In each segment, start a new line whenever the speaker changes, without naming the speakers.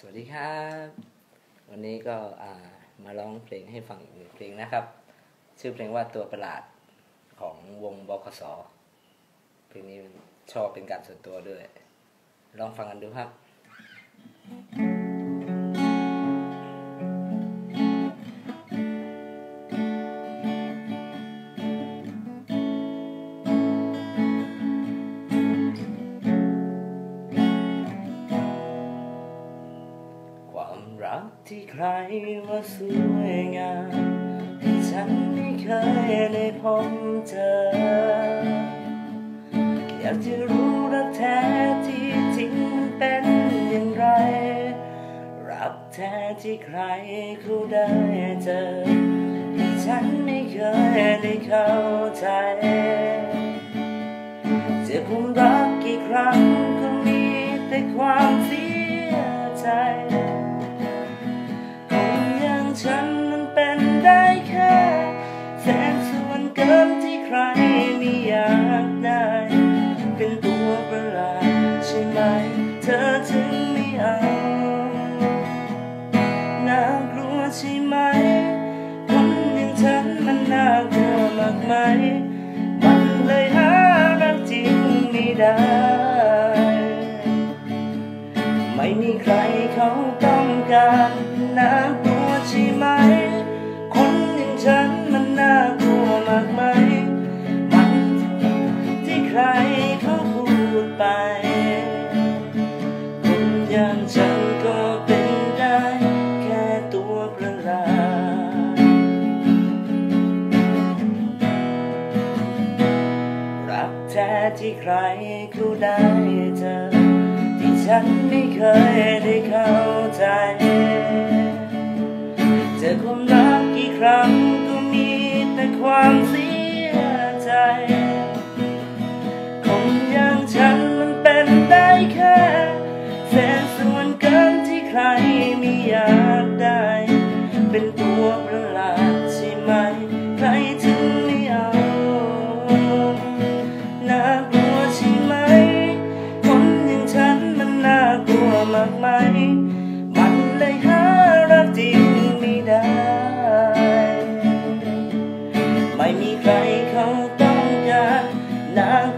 สวัสดีครับ วันนี้ก็อ่ามาร้องเพลงให้ฟังอีกหนึ่งเพลงนะครับ ชื่อเพลงว่าตัวประหลาดของวงบคสเพลงนี้ชอบเป็นการส่วนตัวด้วย ลองฟังกันดูครับคว รักที่ใครว่าสวยงามที่ฉันไม่เคยได้พบเจอ อยากจะรู้รักแท้ที่จริงมันเป็นอย่างไร รักแท้ที่ใครเขาได้เจอที่ฉันไม่เคยได้เข้าใจจะความรักกี่ครั้งก็มีแต่ความเสียใจ ไม่ได้ ไม่มีใคร ที่ใครคู่ได้เจอ ที่ฉันไม่เคยได้เข้าใจ เจอความรักกี่ครั้งก็มีแต่ความเสียใจ มันเลยหารักจริงไม่ได้ ไม่มีใครเขาต้องการนาก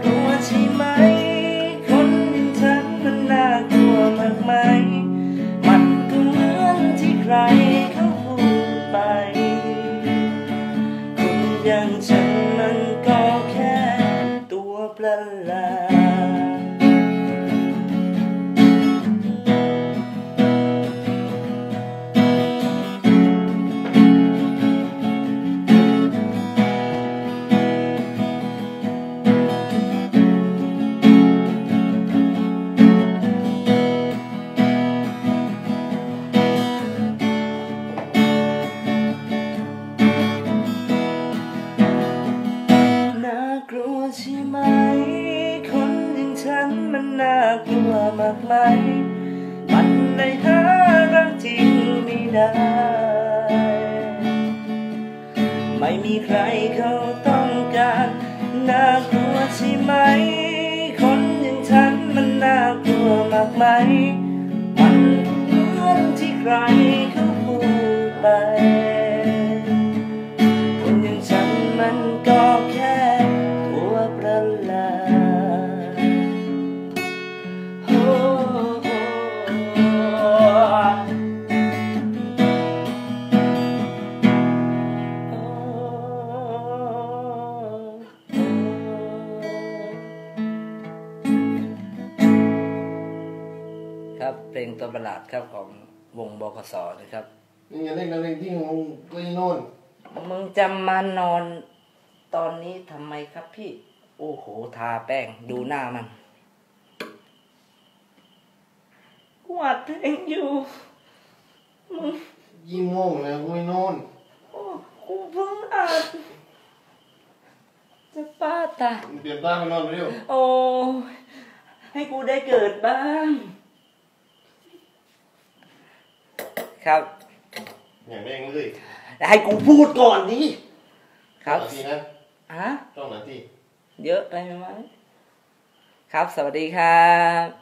น่ากลัวมากไหมมันได้หารักจริงไม่ได้ ไม่มีใครเขาต้องการน่ากลัวใช่ไหม คนอย่างฉันมันน่ากลัวมากไหมมันเหมือนที่ใคร ครับเพลงตัวประหลาดครับของวงบคสนะครับ
นี่ไงเล่นกันเล่นที่มึงเล่นโน่น
มึงจะมานอนตอนนี้ทำไมครับพี่ โอ้โหทาแป้งดูหน้ามันกูอัดเพลงอยู่มึง
ยี่โมงแล้วกูไม่โน่น
โอ้กูเพิ่งอัดจะป้าตาย
มึงเปลี่ยนตาไปนอนไปเร็ว
โอ้ยให้กูได้เกิดบ้าง ครับ
อย่างแม่งเลย
ให้กูพูดก่อนดิครับ
นาทีนะ
ฮะ
ต้องนาที
เยอะไปไหมครับ สวัสดีครับ